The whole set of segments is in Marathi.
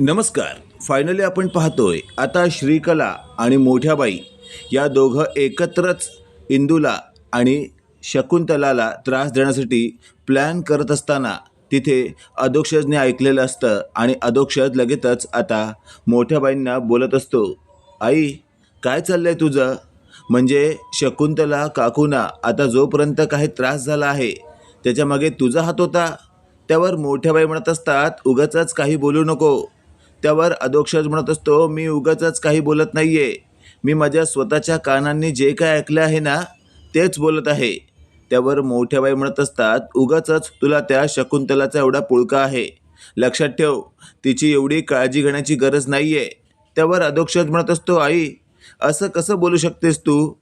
नमस्कार. फायनली आपण पाहतोय आता श्रीकला आणि मोठ्याबाई या दोघं एकत्रच इंदूला आणि शकुंतलाला त्रास देण्यासाठी प्लॅन करत असताना तिथे अधोक्षजने ऐकलेलं असतं आणि अधोक्षज लगेचच आता मोठ्याबाईंना बोलत असतो आई काय चाललं आहे तुझं? म्हणजे शकुंतला काकूना आता जोपर्यंत काही त्रास झाला आहे त्याच्यामागे तुझा हात होता? त्यावर मोठ्याबाई म्हणत असतात उगाचच काही बोलू नको. त्यावर अधोक्षज म्हणत असतो मी उगाचच काही बोलत नाही आहे मी माझ्या स्वतःच्या कानांनी जे काय ऐकलं आहे ना तेच बोलत आहे. त्यावर मोठ्या बाई म्हणत असतात उगाचच तुला त्या शकुंतलाचा एवढा पुळका आहे. लक्षात ठेव तिची एवढी काळजी घेण्याची गरज नाही आहे त्यावर अधोक्षज म्हणत असतो आई असं कसं बोलू शकतेस तू?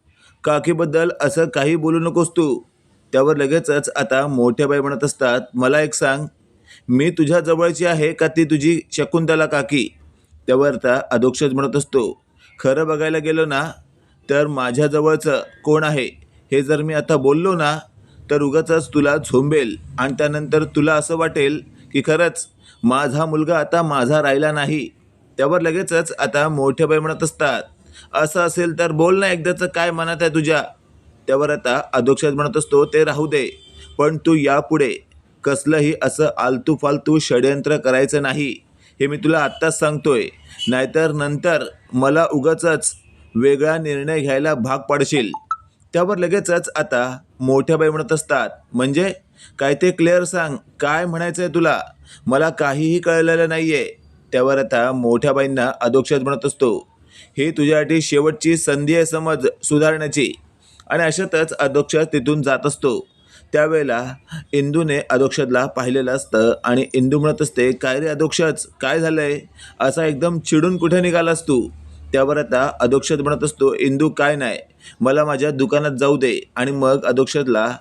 काकीबद्दल असं काही बोलू नकोस तू. त्यावर लगेचच आता मोठ्या बाई म्हणत असतात मला एक सांग मी तुझ्या जवळची आहे का ती तुझी शकुंतला काकी? त्यावर आता अधोक्षज म्हणत असतो. खरं बघायला गेलो ना तर माझ्याजवळचं कोण आहे? हे जर मी आता बोललो ना तर उगाचच तुला झोंबेल आणि त्यानंतर तुला असं वाटेल की खरंच माझा मुलगा आता माझा राहिला नाही. त्यावर लगेचच आता मोठ्याबाई म्हणत असतात असं असेल तर बोल ना एकदाचं काय मनात आहे तुझ्या. त्यावर आता अधोक्षात म्हणत असतो ते राहू दे पण तू यापुढे कसलंही असं आलतू फालतू षडयंत्र करायचं नाही. हे मी तुला आत्ताच सांगतोय. नाहीतर नंतर मला उगाचच वेगळा निर्णय घ्यायला भाग पाडशील. त्यावर लगेचच आता मोठ्या बाई म्हणत असतात म्हणजे? काय ते क्लिअर सांग. काय म्हणायचं आहे तुला? मला काहीही कळलेलं नाही आहे त्यावर आता मोठ्या बाईंना अधोक्षात म्हणत असतो. ही तुझ्यासाठी शेवटची संधी आहे समज सुधारण्याची. आणि अशातच अधोक्षात तिथून जात असतो. त्यावेळेला इंदूने अधोक्षजला पाहिलेलं असतं आणि इंदू म्हणत असते काय रे अधोक्षज काय झालंय? असा एकदम चिडून कुठे निघालास तू? त्यावर आता अधोक्षज म्हणत असतो इंदू काय नाही. मला माझ्या दुकानात जाऊ दे. आणि मग अधोक्षजला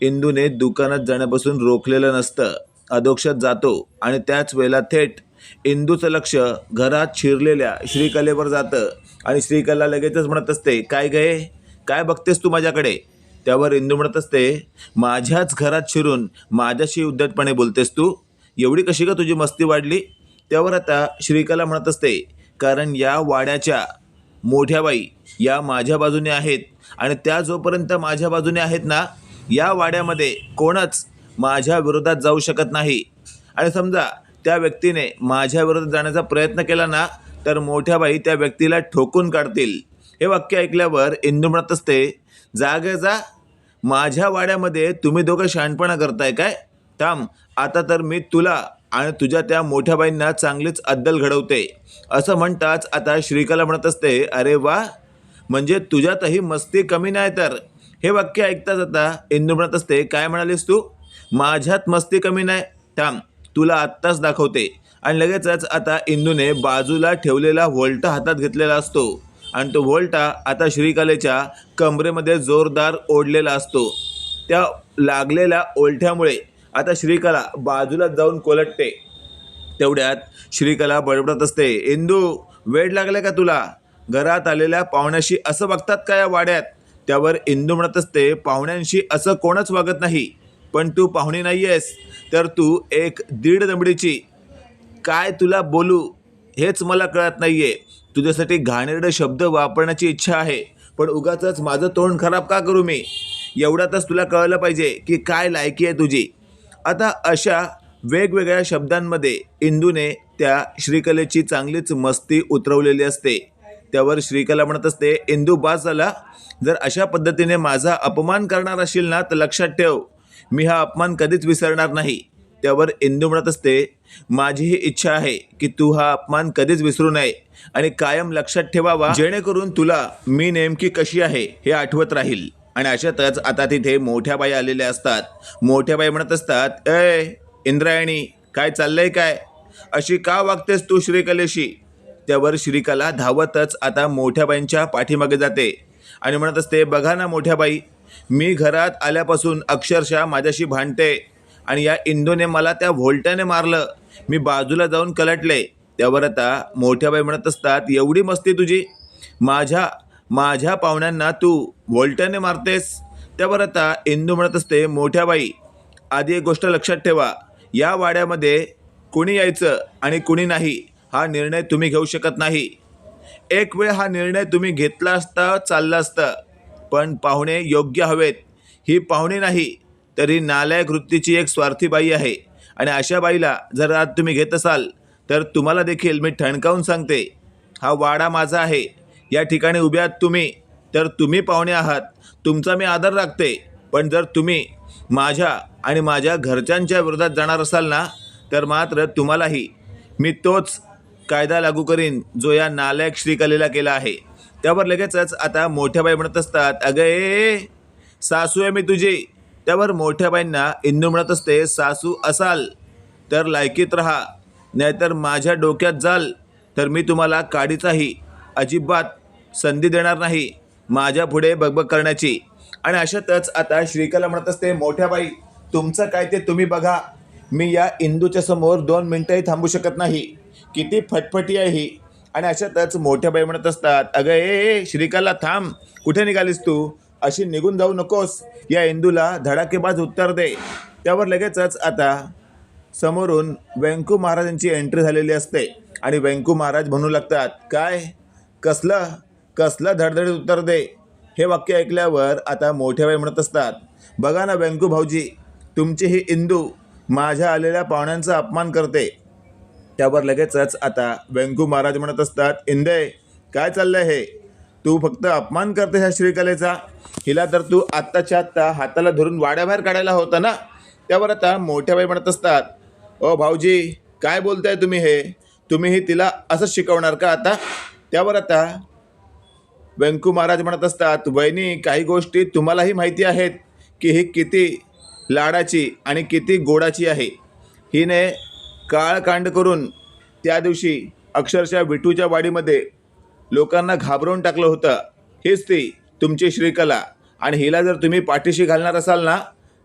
इंदूने दुकानात जाण्यापासून रोखलेलं नसतं. अधोक्षज जातो आणि त्याच वेळेला थेट इंदूचं लक्ष घरात शिरलेल्या श्रीकलेवर जातं. आणि श्रीकला लगेचच म्हणत असते काय गे काय बघतेस तू माझ्याकडे? त्यावर इंदू म्हणत असते माझ्याच घरात शिरून माझ्याशी उद्धटपणे बोलतेस तू? एवढी कशी का तुझी मस्ती वाढली? त्यावर आता श्रीकला म्हणत असते कारण या वाड्याच्या मोठ्या बाई या माझ्या बाजूने आहेत आणि त्या जोपर्यंत माझ्या बाजूने आहेत ना या वाड्यामध्ये कोणच माझ्या विरोधात जाऊ शकत नाही. आणि समजा त्या व्यक्तीने माझ्या विरोधात जाण्याचा प्रयत्न केला ना तर मोठ्या बाई त्या व्यक्तीला ठोकून काढतील. हे वाक्य ऐकल्यावर इंदू म्हणत असते जाग जा माझ्या वाड्यामध्ये तुम्ही दोघं शहाणपणा करताय काय? थांब आता तर मी तुला आणि तुझ्या त्या मोठ्या बाईंना चांगलीच अद्दल घडवते. असं म्हणताच आता श्रीकला म्हणत असते अरे वा म्हणजे तुझ्यातही मस्ती कमी नाही तर? हे वाक्य ऐकताच आता इंदू म्हणत असते काय म्हणालीस तू? माझ्यात मस्ती कमी नाही. थांब तुला आत्ताच दाखवते. आणि लगेचच आता इंदूने बाजूला ठेवलेला व्होल्टा हातात घेतलेला असतो. आणि तो व्होल्टा आता श्रीकलेच्या कमरेमध्ये जोरदार ओढलेला असतो. त्या लागलेल्या ओलठ्यामुळे आता श्रीकला बाजूला जाऊन कोलटते. तेवढ्यात श्रीकला बडबडत असते इंदू वेळ लागले का तुला? घरात आलेल्या पाहुण्याशी असं बघतात का या वाड्यात त्यावर इंदू म्हणत असते पाहुण्यांशी असं कोणच वागत नाही. पण तू पाहुणी नाही आहेस तर तू एक दीड दमडीची. काय तुला बोलू? हेच मला कळत नाही आहे तुझ्यासाठी घाणेरडे शब्द वापरण्याची इच्छा आहे पण उगाच माझं तोंड खराब का करू मी? एवढ्यातच तुला कळलं पाहिजे की काय लायकी आहे तुझी. आता अशा वेगवेगळ्या शब्दांमध्ये इंदूने त्या श्रीकलेची चांगलीच मस्ती उतरवलेली असते. त्यावर श्रीकला म्हणत असते इंदू बास झाला जर अशा पद्धतीने माझा अपमान करणार असेल ना तर लक्षात ठेव. मी हा अपमान कधीच विसरणार नाही. त्यावर इंदू म्हणत असते माझी ही इच्छा आहे की तू हा अपमान कधीच विसरू नये आणि कायम लक्षात ठेवावा जेणेकरून तुला मी नेमकी कशी आहे हे आठवत राहील. आणि अशातच आता तिथे मोठ्या बाई आलेल्या असतात. मोठ्या बाई म्हणत असतात ए इंद्रायणी काय चाललंय काय? अशी का वागतेस तू श्रीकलेशी? त्यावर श्रीकला धावतच आता मोठ्या बाईंच्या पाठीमागे जाते आणि म्हणत असते बघा ना मोठ्या बाई मी घरात आल्यापासून अक्षरशः माझ्याशी भांडते. आणि या इंदूने मला त्या व्होल्ट्याने मारलं. मी बाजूला जाऊन कलटले. त्यावर आता मोठ्या बाई म्हणत असतात एवढी मस्ती तुझी? माझ्या माझ्या पाहुण्यांना तू व्होल्ट्याने मारतेस. त्यावर आता इंदू म्हणत असते मोठ्या बाई आधी एक गोष्ट लक्षात ठेवा. या वाड्यामध्ये कुणी यायचं आणि कुणी नाही हा निर्णय तुम्ही घेऊ शकत नाही. एक वेळ हा निर्णय तुम्ही घेतला असता चाललं असतं. पण पाहुणे योग्य हवेत. ही पाहुणे नाही तरी नालायक वृत्तीची एक स्वार्थी बाई आहे. आणि अशा बाईला जर आज तुम्ही घेत असाल तर तुम्हाला देखील मी ठणकावून सांगते हा वाडा माझा आहे. या ठिकाणी उभ्या आहात तुम्ही तर तुम्ही पाहुणे आहात. तुमचा मी आदर राखते. पण जर तुम्ही माझ्या आणि माझ्या घरच्यांच्या विरोधात जाणार असाल ना तर मात्र तुम्हालाही मी तोच कायदा लागू करीन जो या नालायक श्रीकलेला केला आहे. त्यावर लगेचच आता मोठ्या बाई म्हणत असतात अगं ए सासू आहे मी तुझी. त्यावर मोठ्या बाईंना इंदू म्हणत असते सासू असाल तर लायकीत राहा नाहीतर माझ्या डोक्यात जाल तर मी तुम्हाला काडीचाही अजिबात संधी देणार नाही माझ्या पुढे बगबग करण्याची. आणि अशातच आता श्रीकला म्हणत असते मोठ्या बाई तुमचं काय ते तुम्ही बघा. मी या इंदूच्या समोर दोन मिनटंही थांबू शकत नाही. किती फटफटी आहे ही. आणि अशातच मोठ्या बाई म्हणत असतात अगं ए श्रीकाला श्रीकला थांब. कुठे निघालीस तू? अशी निघून जाऊ नकोस. या इंदूला धडाकेबाज उत्तर दे. त्यावर लगेचच आता समोरून व्यंकू महाराजांची एंट्री झालेली असते. आणि व्यंकू महाराज म्हणू लागतात काय? कसलं? कसलं धडधडीत उत्तर दे? हे वाक्य ऐकल्यावर आता मोठ्याबाई म्हणत असतात बघा ना व्यंकू भाऊजी तुमची ही इंदू माझ्या आलेल्या पाहुण्यांचा अपमान करते. त्यावर लगेचच आता व्यंकू महाराज म्हणत असतात इंदे काय चाललंय हे? तू फक्त अपमान करते ह्या श्रीकलेचा. हिला तर तू आत्ताच्या आत्ता हाताला धरून वाड्याबाहेर काढायला होता ना? त्यावर आता मोठ्या बाई म्हणत असतात ओ भाऊजी काय बोलताय तुम्ही हे? तुम्हीही तिला असंच शिकवणार का आता? त्यावर आता व्यंकू महाराज म्हणत असतात वहिनी काही गोष्टी तुम्हालाही माहिती आहेत की ही किती लाडाची आणि किती गोडाची आहे. हिने काळकांड करून त्या दिवशी अक्षरशः विठूच्या वाडीमध्ये लोकांना घाबरवून टाकलं होतं. हीच ती तुमची श्रीकला. आणि हिला जर तुम्ही पाठीशी घालणार असाल ना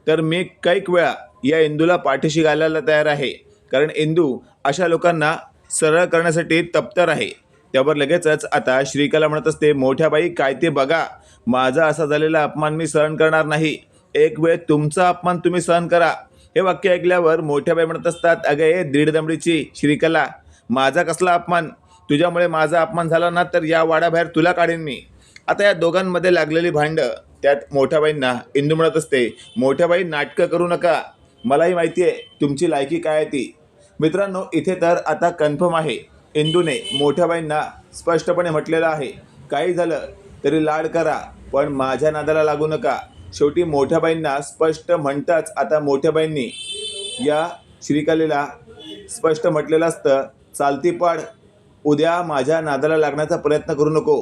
तर मी कैक वेळा या इंदूला पाठीशी घालायला तयार आहे. कारण इंदू अशा लोकांना सरळ करण्यासाठी तप्तर आहे. त्यावर लगेचच आता श्रीकला म्हणत असते मोठ्या बाई काय ते बघा. माझा असा झालेला अपमान मी सहन करणार नाही. एक वेळ तुमचा अपमान तुम्ही सहन करा. हे वाक्य ऐकल्यावर मोठ्या बाई म्हणत असतात अगं ए दीड दमडीची श्रीकला. माझा कसला अपमान? तुझ्यामुळे माझा अपमान झाला ना तर या वाड्याबाहेर तुला काढेन मी. आता या दोघांमध्ये लागलेली भांडं त्यात मोठ्याबाईंना इंदू म्हणत असते मोठ्याबाई नाटकं करू नका. मलाही माहिती आहे तुमची लायकी काय आहे ती. मित्रांनो इथे तर आता कन्फर्म आहे. इंदूने मोठ्याबाईंना स्पष्टपणे म्हटलेलं आहे. काही झालं तरी लाड करा पण माझ्या नादाला लागू नका. शेवटी मोठ्याबाईंना स्पष्ट म्हणताच आता मोठ्याबाईंनी या श्रीकलेला स्पष्ट म्हटलेलं असतं चालती पाड उद्या माझ्या नादाला लागण्याचा प्रयत्न करू नको.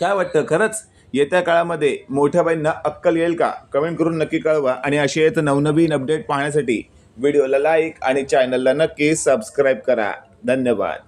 काय वाटतं? खरंच येत्या काळामध्ये मोठ्या बाईंना अक्कल येईल का? कमेंट करून नक्की कळवा आणि असे येत नवनवीन अपडेट पाहण्यासाठी व्हिडिओला लाईक आणि चॅनलला नक्की सबस्क्राईब करा. धन्यवाद.